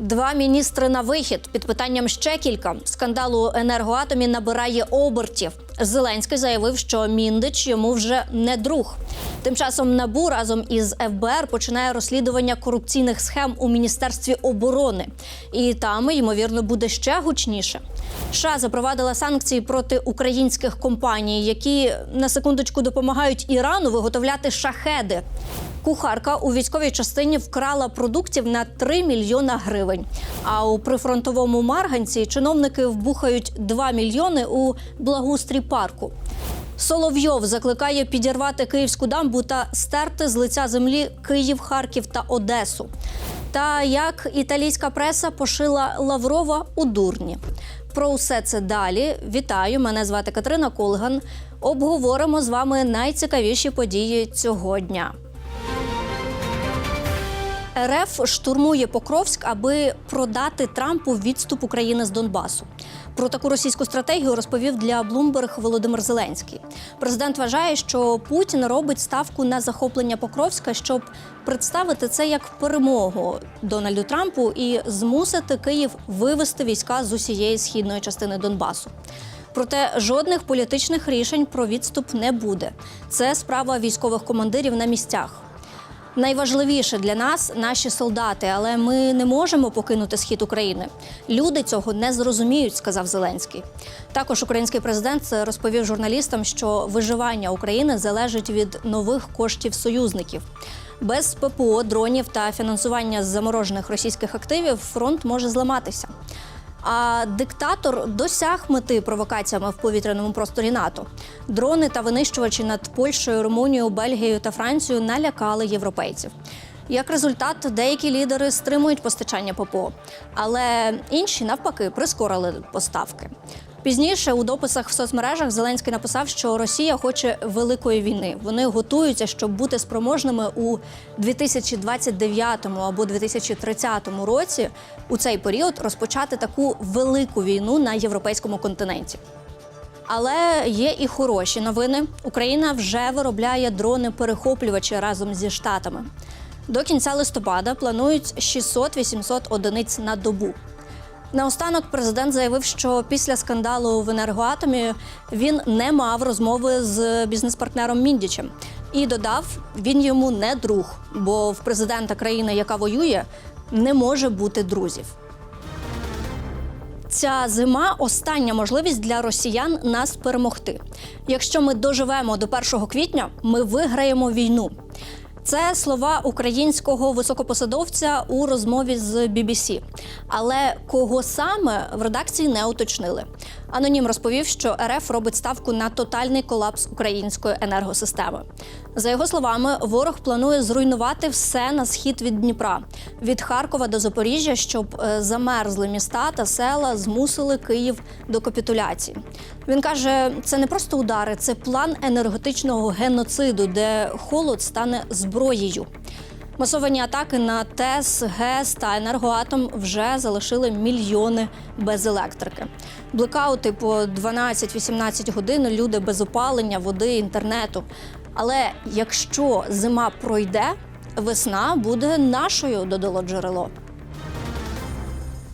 Два міністри на вихід під питанням ще кілька скандалу енергоатомі набирає обертів. Зеленський заявив, що Міндич йому вже не друг. Тим часом НАБУ разом із ФБР починає розслідування корупційних схем у міністерстві оборони, і там ймовірно буде ще гучніше. США запровадила санкції проти українських компаній, які на секундочку допомагають Ірану виготовляти шахеди. Кухарка у військовій частині вкрала продуктів на 3 мільйона гривень. А у прифронтовому Марганці чиновники вбухають 2 мільйони у благоустрій парку. Соловйов закликає підірвати київську дамбу та стерти з лиця землі Київ, Харків та Одесу. Та як італійська преса пошила Лаврова у дурні. Про усе це далі. Вітаю! Мене звати Катерина Колган. Обговоримо з вами найцікавіші події цього дня. РФ штурмує Покровськ, аби продати Трампу відступ України з Донбасу. Про таку російську стратегію розповів для Bloomberg Володимир Зеленський. Президент вважає, що Путін робить ставку на захоплення Покровська, щоб представити це як перемогу Дональду Трампу і змусити Київ вивести війська з усієї східної частини Донбасу. Проте жодних політичних рішень про відступ не буде. Це справа військових командирів на місцях. Найважливіше для нас наші солдати, але ми не можемо покинути схід України. Люди цього не зрозуміють, сказав Зеленський. Також український президент розповів журналістам, що виживання України залежить від нових коштів союзників. Без ППО, дронів та фінансування з заморожених російських активів фронт може зламатися. А диктатор досяг мети провокаціями в повітряному просторі НАТО. Дрони та винищувачі над Польщею, Румунією, Бельгією та Францією налякали європейців. Як результат, деякі лідери стримують постачання ППО, але інші навпаки прискорили поставки. Пізніше у дописах в соцмережах Зеленський написав, що Росія хоче великої війни. Вони готуються, щоб бути спроможними у 2029 або 2030 році у цей період розпочати таку велику війну на європейському континенті. Але є і хороші новини. Україна вже виробляє дрони-перехоплювачі разом зі штатами. До кінця листопада планують 600-800 одиниць на добу. Наостанок президент заявив, що після скандалу в енергоатомі він не мав розмови з бізнес-партнером Міндічем і додав, він йому не друг, бо в президента країни, яка воює, не може бути друзів. Ця зима остання можливість для росіян нас перемогти. Якщо ми доживемо до 1 квітня, ми виграємо війну. Це слова українського високопосадовця у розмові з BBC. Але кого саме в редакції не уточнили. Анонім розповів, що РФ робить ставку на тотальний колапс української енергосистеми. За його словами, ворог планує зруйнувати все на схід від Дніпра від Харкова до Запоріжжя, щоб е, замерзли міста та села змусили Київ до капітуляції. Він каже, це не просто удари, це план енергетичного геноциду, де холод стане зброєю. Масовані атаки на ТЕС, ГЕС та енергоатом вже залишили мільйони без електрики. Блекаути по 12-18 годин, люди без опалення, води, інтернету. Але якщо зима пройде, весна буде нашою, додало джерело.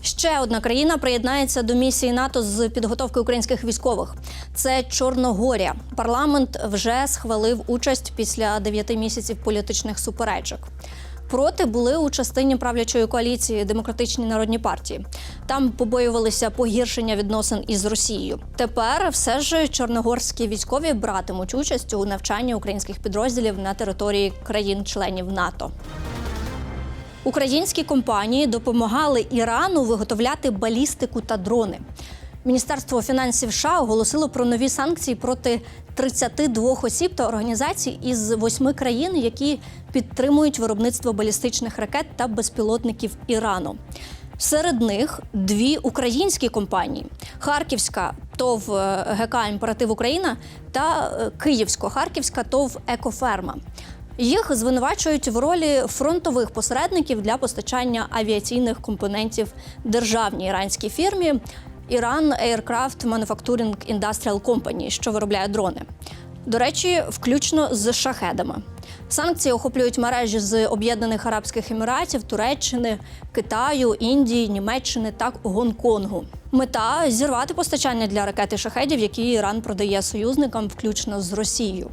Ще одна країна приєднається до місії НАТО з підготовки українських військових. Це Чорногорія. Парламент вже схвалив участь після дев'яти місяців політичних суперечок. Проти були у частині правлячої коаліції демократичні народні партії. Там побоювалися погіршення відносин із Росією. Тепер все ж чорногорські військові братимуть участь у навчанні українських підрозділів на території країн-членів НАТО. Українські компанії допомагали Ірану виготовляти балістику та дрони. Міністерство фінансів США оголосило про нові санкції проти 32 осіб та організацій із восьми країн, які підтримують виробництво балістичних ракет та безпілотників Ірану. Серед них дві українські компанії: Харківська ТОВ е, ГК Імператив Україна та е, Київсько-Харківська ТОВ Екоферма. Їх звинувачують в ролі фронтових посередників для постачання авіаційних компонентів державній іранській фірмі Iran Aircraft Manufacturing Industrial Company, що виробляє дрони. До речі, включно з шахедами. Санкції охоплюють мережі з Об'єднаних Арабських Еміратів, Туреччини, Китаю, Індії, Німеччини та Гонконгу. Мета зірвати постачання для ракет і шахедів, які Іран продає союзникам, включно з Росією.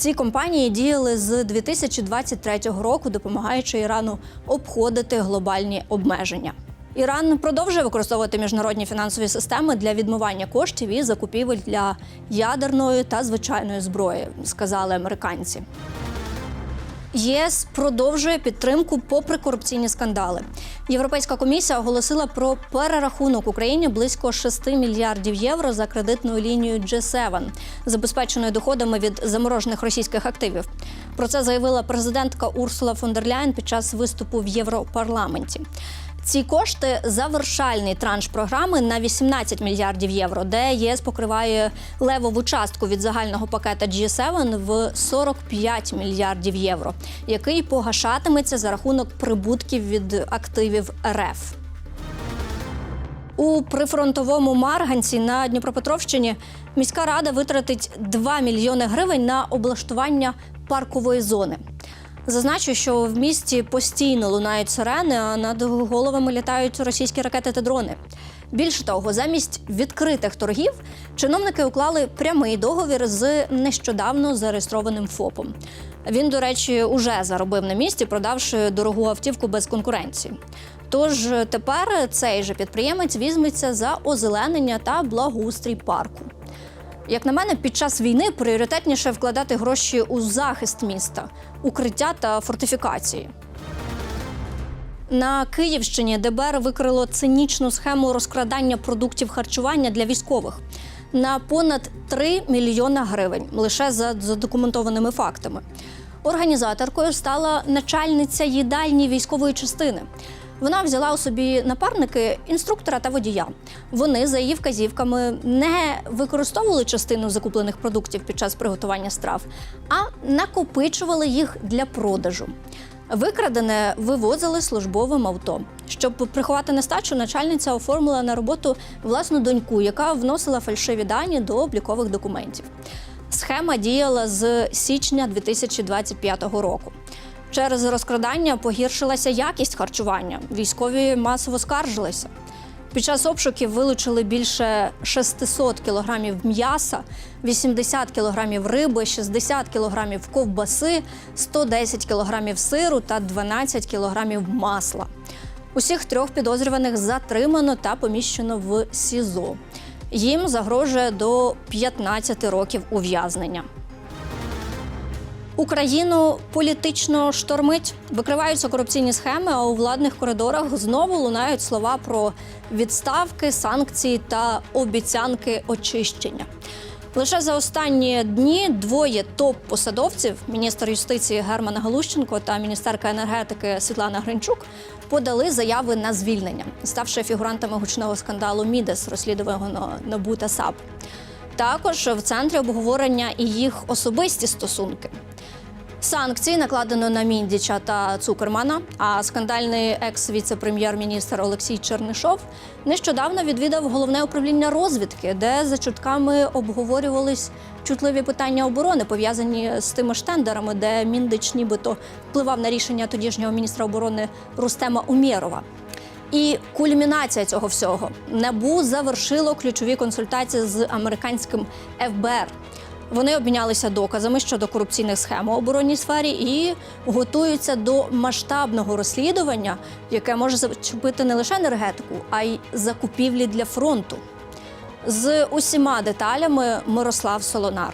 Ці компанії діяли з 2023 року, допомагаючи Ірану обходити глобальні обмеження. Іран продовжує використовувати міжнародні фінансові системи для відмивання коштів і закупівель для ядерної та звичайної зброї, сказали американці. ЄС продовжує підтримку попри корупційні скандали. Європейська комісія оголосила про перерахунок Україні близько 6 мільярдів євро за кредитною лінією G7, забезпеченою доходами від заморожених російських активів. Про це заявила президентка Урсула фон дер Ляйн під час виступу в Європарламенті. Ці кошти завершальний транш програми на 18 мільярдів євро, де єС покриває левову частку від загального пакета G7 в 45 мільярдів євро, який погашатиметься за рахунок прибутків від активів РФ. У прифронтовому Марганці на Дніпропетровщині міська рада витратить 2 мільйони гривень на облаштування паркової зони. Зазначу, що в місті постійно лунають сирени, а над головами літають російські ракети та дрони. Більше того, замість відкритих торгів чиновники уклали прямий договір з нещодавно зареєстрованим ФОПом. Він, до речі, уже заробив на місці, продавши дорогу автівку без конкуренції. Тож тепер цей же підприємець візьметься за озеленення та благоустрій парку. Як на мене, під час війни пріоритетніше вкладати гроші у захист міста, укриття та фортифікації. На Київщині ДБР викрило цинічну схему розкрадання продуктів харчування для військових на понад 3 мільйона гривень лише за задокументованими фактами. Організаторкою стала начальниця їдальні військової частини. Вона взяла у собі напарники інструктора та водія. Вони за її вказівками не використовували частину закуплених продуктів під час приготування страв, а накопичували їх для продажу. Викрадене вивозили службовим авто. Щоб приховати нестачу, начальниця оформила на роботу власну доньку, яка вносила фальшиві дані до облікових документів. Схема діяла з січня 2025 року. Через розкрадання погіршилася якість харчування. Військові масово скаржилися. Під час обшуків вилучили більше 600 кілограмів м'яса, 80 кілограмів риби, 60 кілограмів ковбаси, 110 кілограмів сиру та 12 кілограмів масла. Усіх трьох підозрюваних затримано та поміщено в СІЗО. Їм загрожує до 15 років ув'язнення. Україну політично штормить, викриваються корупційні схеми, а у владних коридорах знову лунають слова про відставки, санкції та обіцянки очищення. Лише за останні дні двоє топ-посадовців міністр юстиції Герман Галущенко та міністерка енергетики Світлана Гринчук подали заяви на звільнення, ставши фігурантами гучного скандалу Мідес, розслідуваного НАБУ та САП. Також в центрі обговорення і їх особисті стосунки. Санкції накладено на Міндіча та Цукермана. А скандальний екс-віце-прем'єр-міністр Олексій Чернишов нещодавно відвідав головне управління розвідки, де за чутками обговорювались чутливі питання оборони, пов'язані з тими ж тендерами, де Міндич нібито впливав на рішення тодішнього міністра оборони Рустема Умєрова. І кульмінація цього всього НАБУ завершило ключові консультації з американським ФБР. Вони обмінялися доказами щодо корупційних схем у оборонній сфері і готуються до масштабного розслідування, яке може зачепити не лише енергетику, а й закупівлі для фронту. З усіма деталями Мирослав Солонар.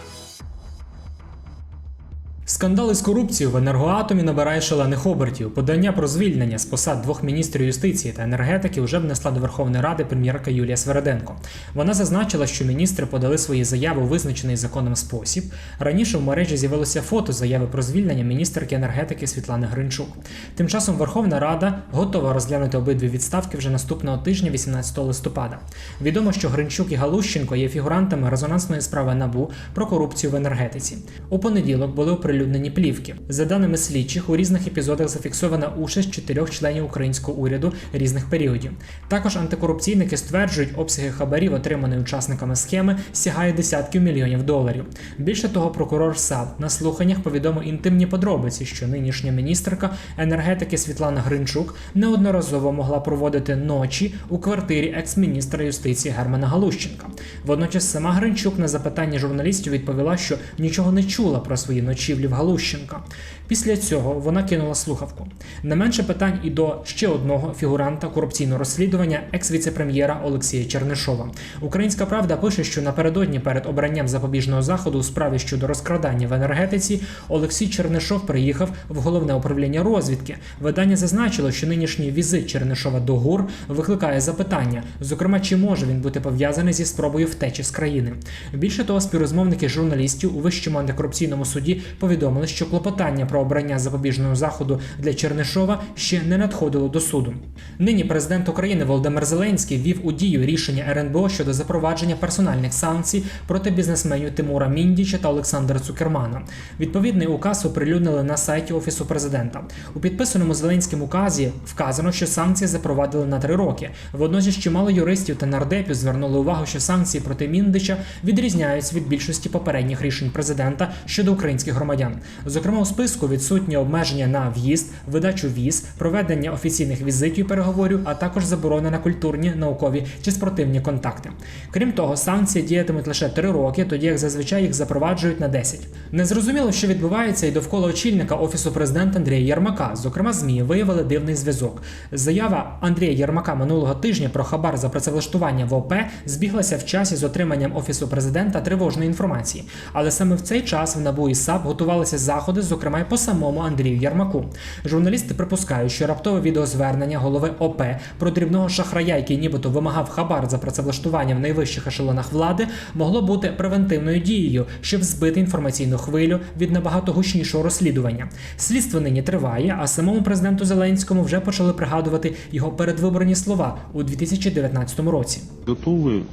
Скандал із корупцією в енергоатомі набирає шалених обертів. Подання про звільнення з посад двох міністрів юстиції та енергетики вже внесла до Верховної Ради прем'єрка Юлія Свереденко. Вона зазначила, що міністри подали свої заяви у визначений законом спосіб. Раніше в мережі з'явилося фото заяви про звільнення міністерки енергетики Світлани Гринчук. Тим часом Верховна Рада готова розглянути обидві відставки вже наступного тижня, 18 листопада. Відомо, що Гринчук і Галущенко є фігурантами резонансної справи НАБУ про корупцію в енергетиці. У понеділок були оприлюднені оприлюднені плівки. За даними слідчих, у різних епізодах зафіксована участь чотирьох членів українського уряду різних періодів. Також антикорупційники стверджують, обсяги хабарів, отримані учасниками схеми, сягає десятків мільйонів доларів. Більше того, прокурор САП на слуханнях повідомив інтимні подробиці, що нинішня міністерка енергетики Світлана Гринчук неодноразово могла проводити ночі у квартирі екс-міністра юстиції Германа Галущенка. Водночас сама Гринчук на запитання журналістів відповіла, що нічого не чула про свої ночівлі в Галущенка. Після цього вона кинула слухавку. Не менше питань і до ще одного фігуранта корупційного розслідування екс-віцепрем'єра Олексія Чернишова. Українська правда пише, що напередодні перед обранням запобіжного заходу у справі щодо розкрадання в енергетиці Олексій Чернишов приїхав в головне управління розвідки. Видання зазначило, що нинішній візит Чернишова до ГУР викликає запитання, зокрема, чи може він бути пов'язаний зі спробою втечі з країни. Більше того, співрозмовники журналістів у вищому антикорупційному суді повідомили, що клопотання про обрання запобіжного заходу для Чернишова ще не надходило до суду. Нині президент України Володимир Зеленський ввів у дію рішення РНБО щодо запровадження персональних санкцій проти бізнесменів Тимура Міндіча та Олександра Цукермана. Відповідний указ оприлюднили на сайті офісу президента. У підписаному Зеленським указі вказано, що санкції запровадили на три роки. Водночас чимало юристів та нардепів звернули увагу, що санкції проти Міндича відрізняються від більшості попередніх рішень президента щодо українських громадян. Зокрема, у списку відсутні обмеження на в'їзд, видачу віз, проведення офіційних візитів і переговорів, а також заборона на культурні, наукові чи спортивні контакти. Крім того, санкції діятимуть лише три роки, тоді як зазвичай їх запроваджують на 10. Незрозуміло, що відбувається і довкола очільника офісу президента Андрія Єрмака. Зокрема, змі виявили дивний зв'язок. Заява Андрія Єрмака минулого тижня про хабар за працевлаштування в ОП збіглася в часі з отриманням офісу президента тривожної інформації. Але саме в цей час в НАБУ і САП готувалися заходи, зокрема й по самому Андрію Єрмаку. Журналісти припускають, що раптове відеозвернення голови ОП про дрібного шахрая, який нібито вимагав хабар за працевлаштування в найвищих ешелонах влади, могло бути превентивною дією, щоб збити інформаційну хвилю від набагато гучнішого розслідування. Слідство нині триває, а самому президенту Зеленському вже почали пригадувати його передвиборні слова у 2019 році. готовы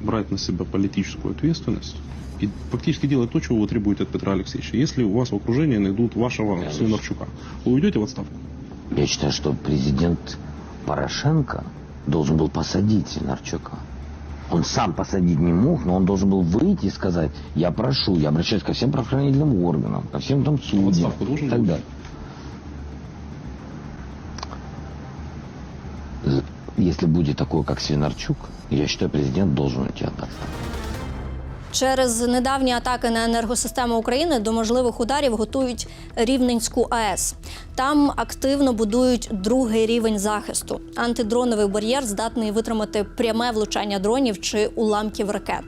брать на себя политическую ответственность и фактически делать то, чего вы требуете от Петра Алексеевича. Если у вас в окружении найдут вашего Свинарчука, вы уйдете в отставку? Я считаю, что президент Порошенко должен был посадить Свинарчука. Он сам посадить не мог, но он должен был выйти и сказать, я прошу, я обращаюсь ко всем правоохранительным органам, ко всем там судьям отставку должен так далее. Если будет такой, как Свинарчук, я считаю, президент должен уйти от отставки. Через недавні атаки на енергосистему України до можливих ударів готують Рівненську АЕС. Там активно будують другий рівень захисту. Антидроновий бар'єр здатний витримати пряме влучання дронів чи уламків ракет.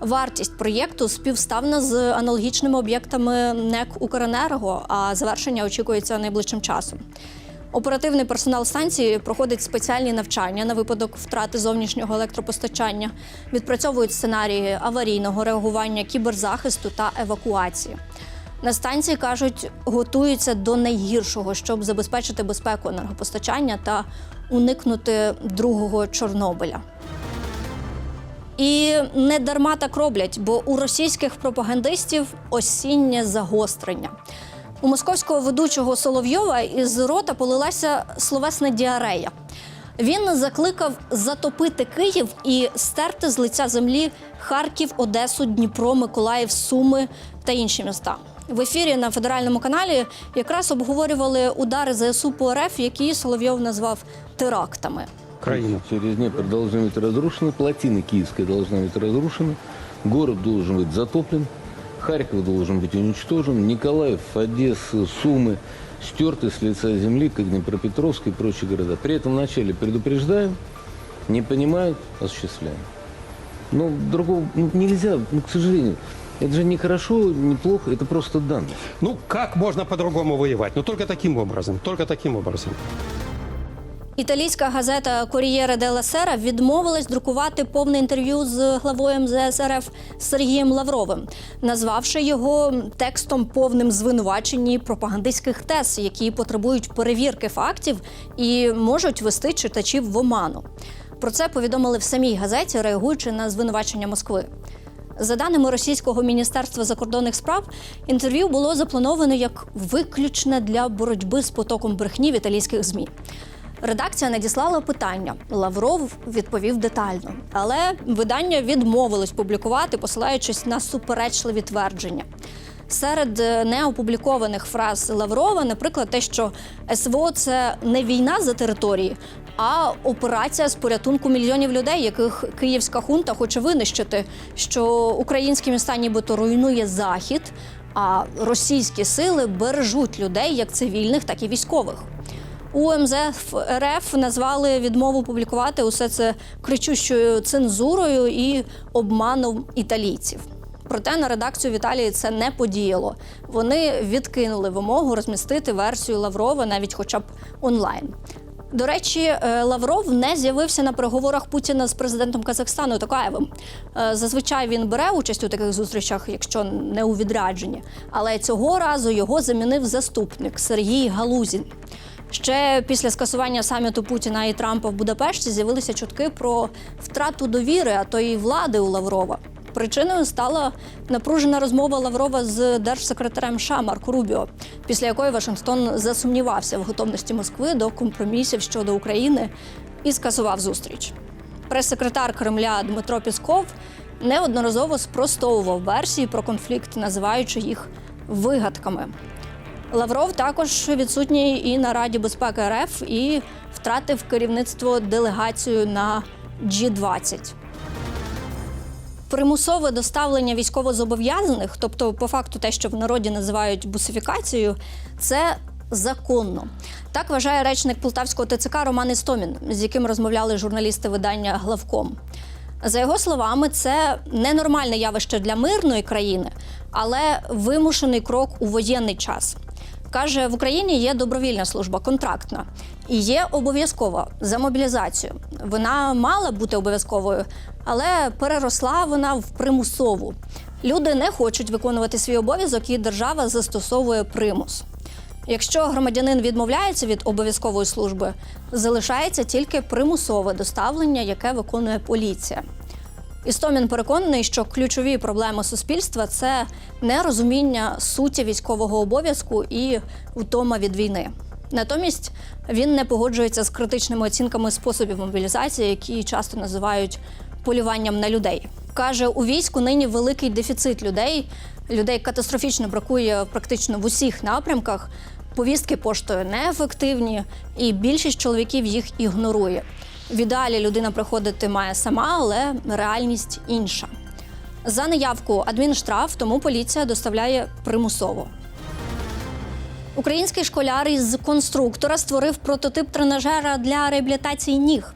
Вартість проєкту співставна з аналогічними об'єктами НЕК Укренерго, а завершення очікується найближчим часом. Оперативний персонал станції проходить спеціальні навчання на випадок втрати зовнішнього електропостачання, відпрацьовують сценарії аварійного реагування, кіберзахисту та евакуації. На станції кажуть, готуються до найгіршого, щоб забезпечити безпеку енергопостачання та уникнути другого Чорнобиля. І не дарма так роблять, бо у російських пропагандистів осіннє загострення. У московського ведучого Соловйова із рота полилася словесна діарея. Він закликав затопити Київ і стерти з лиця землі Харків, Одесу, Дніпро, Миколаїв, Суми та інші міста. В ефірі на федеральному каналі якраз обговорювали удари ЗСУ по РФ, які Соловйов назвав терактами. Украина. Через Днепр должны быть разрушены, плотина Киевская должна быть разрушена, город должен быть затоплен, Харьков должен быть уничтожен, Николаев, Одесса, Сумы стерты с лица земли, как Днепропетровск и прочие города. При этом вначале предупреждаем, не понимают, осуществляем. Но другого ну, нельзя, ну, к сожалению. Это же не хорошо, не плохо, это просто данность. Ну, как можно по-другому воевать? Ну, только таким образом, только таким образом. Італійська газета Корієре де Сера відмовилась друкувати повне інтерв'ю з главою МЗС РФ Сергієм Лавровим, назвавши його текстом повним звинувачень і пропагандистських тез, які потребують перевірки фактів і можуть вести читачів в оману. Про це повідомили в самій газеті, реагуючи на звинувачення Москви. За даними російського міністерства закордонних справ, інтерв'ю було заплановано як виключне для боротьби з потоком брехні в італійських змі. Редакція надіслала питання. Лавров відповів детально, але видання відмовилось публікувати, посилаючись на суперечливі твердження. Серед е, неопублікованих фраз Лаврова, наприклад, те, що СВО це не війна за території, а операція з порятунку мільйонів людей, яких київська хунта хоче винищити, що українські міста нібито руйнує захід, а російські сили бережуть людей як цивільних, так і військових. У МЗФ РФ назвали відмову публікувати усе це кричущою цензурою і обманом італійців. Проте на редакцію в Італії це не подіяло. Вони відкинули вимогу розмістити версію Лаврова навіть хоча б онлайн. До речі, е, Лавров не з'явився на переговорах Путіна з президентом Казахстану Токаєвим. Е, Зазвичай він бере участь у таких зустрічах, якщо не у відрядженні. Але цього разу його замінив заступник Сергій Галузін. Ще після скасування саміту Путіна і Трампа в Будапешті з'явилися чутки про втрату довіри, а то й влади у Лаврова. Причиною стала напружена розмова Лаврова з держсекретарем США Марко Рубіо, після якої Вашингтон засумнівався в готовності Москви до компромісів щодо України і скасував зустріч. Прес-секретар Кремля Дмитро Пісков неодноразово спростовував версії про конфлікт, називаючи їх вигадками. Лавров також відсутній і на Раді безпеки РФ і втратив керівництво делегацію на G20. Примусове доставлення військовозобов'язаних, тобто по факту те, що в народі називають бусифікацією, це законно. Так вважає речник полтавського ТЦК Роман Істомін, з яким розмовляли журналісти видання Главком. За його словами, це ненормальне явище для мирної країни, але вимушений крок у воєнний час. Каже, в Україні є добровільна служба, контрактна, і є обов'язкова за мобілізацію. Вона мала бути обов'язковою, але переросла вона в примусову. Люди не хочуть виконувати свій обов'язок, і держава застосовує примус. Якщо громадянин відмовляється від обов'язкової служби, залишається тільки примусове доставлення, яке виконує поліція. Істомін переконаний, що ключові проблеми суспільства це нерозуміння суті військового обов'язку і втома від війни. Натомість він не погоджується з критичними оцінками способів мобілізації, які часто називають полюванням на людей. Каже, у війську нині великий дефіцит людей. Людей катастрофічно бракує практично в усіх напрямках. Повістки поштою неефективні, і більшість чоловіків їх ігнорує. В ідеалі людина приходити має сама, але реальність інша. За неявку адмінштраф, тому поліція доставляє примусово. Український школяр із конструктора створив прототип тренажера для реабілітації ніг.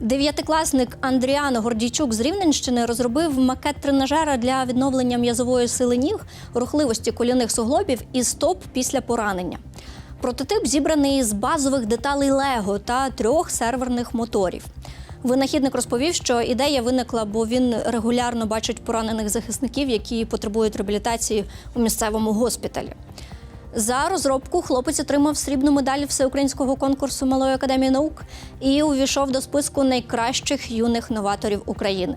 Дев'ятикласник Андріан Гордійчук з Рівненщини розробив макет тренажера для відновлення м'язової сили ніг, рухливості колінних суглобів і стоп після поранення. Прототип зібраний з базових деталей Лего та трьох серверних моторів. Винахідник розповів, що ідея виникла, бо він регулярно бачить поранених захисників, які потребують реабілітації у місцевому госпіталі. За розробку хлопець отримав срібну медаль всеукраїнського конкурсу Малої академії наук і увійшов до списку найкращих юних новаторів України.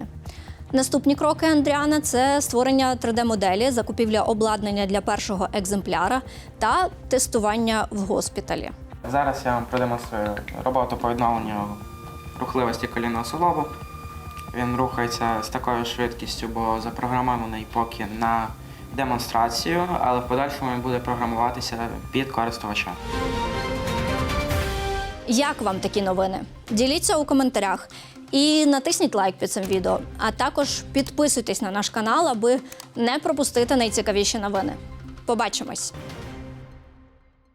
Наступні кроки Андріана це створення 3D-моделі, закупівля обладнання для першого екземпляра та тестування в госпіталі. Зараз я вам продемонструю роботу по відновленню рухливості колінного суглобу. Він рухається з такою швидкістю, бо запрограмований поки на демонстрацію, але в подальшому він буде програмуватися під користувача. Як вам такі новини? Діліться у коментарях і натисніть лайк під цим відео. А також підписуйтесь на наш канал, аби не пропустити найцікавіші новини. Побачимось!